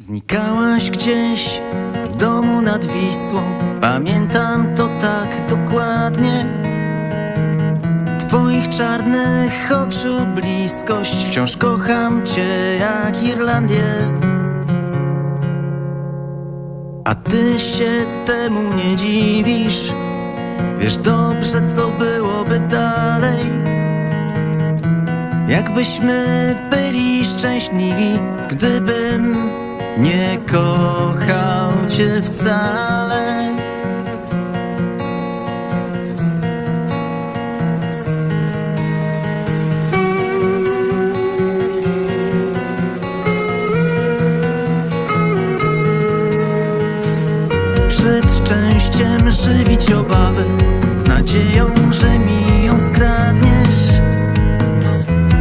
Znikałaś gdzieś w domu nad Wisłą? Pamiętam to tak dokładnie. Twoich czarnych oczu bliskość. Wciąż kocham cię jak Irlandię. A ty się temu nie dziwisz. Wiesz dobrze co byłoby dalej. Jakbyśmy byli szczęśliwi Gdybym nie kochał cię wcale. Przed szczęściem żywić obawy Z nadzieją, że mi ją skradniesz.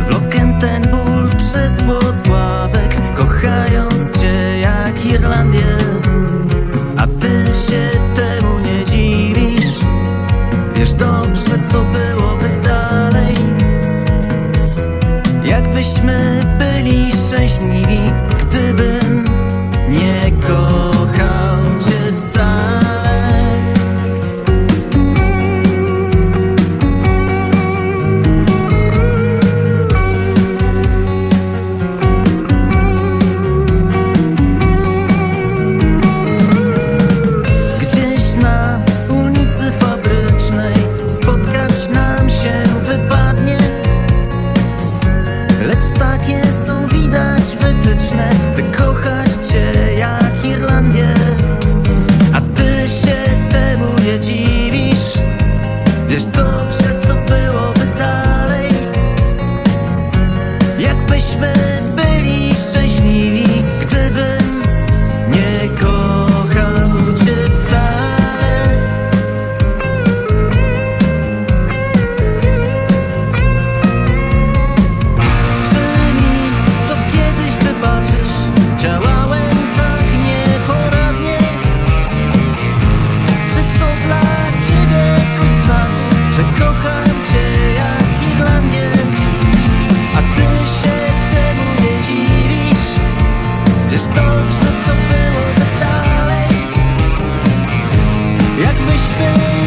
Wlokę ten ból przez Włocławek Kochając cię jak Irlandię. A ty się temu nie dziwisz. Wiesz dobrze co byłoby dalej. Jakbyśmy byli szczęśliwi Gdybym nie kochał Jakbyśmy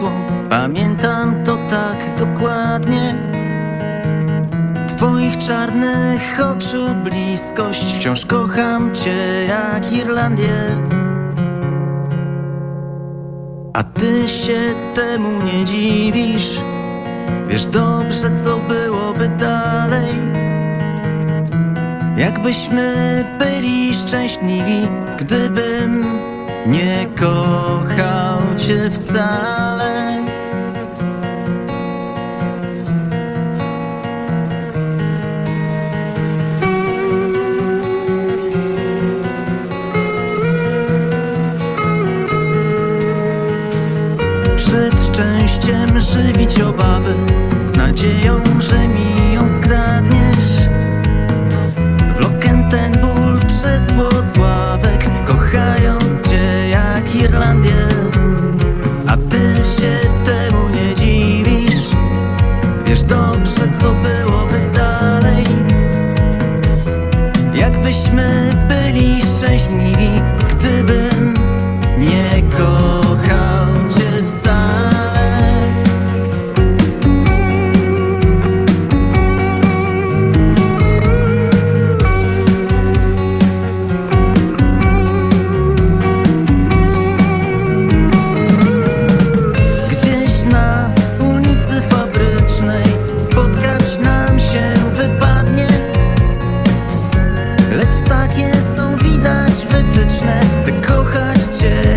Wisłą Pamiętam to tak dokładnie. Twoich czarnych oczu bliskość. Wciąż kocham cię jak Irlandię. A ty się temu nie dziwisz. Wiesz dobrze co byłoby dalej. Jakbyśmy byli szczęśliwi, gdybym nie kochał cię wcale. przed szczęściem żywić obawy takie są widać wytyczne, by kochać Cię.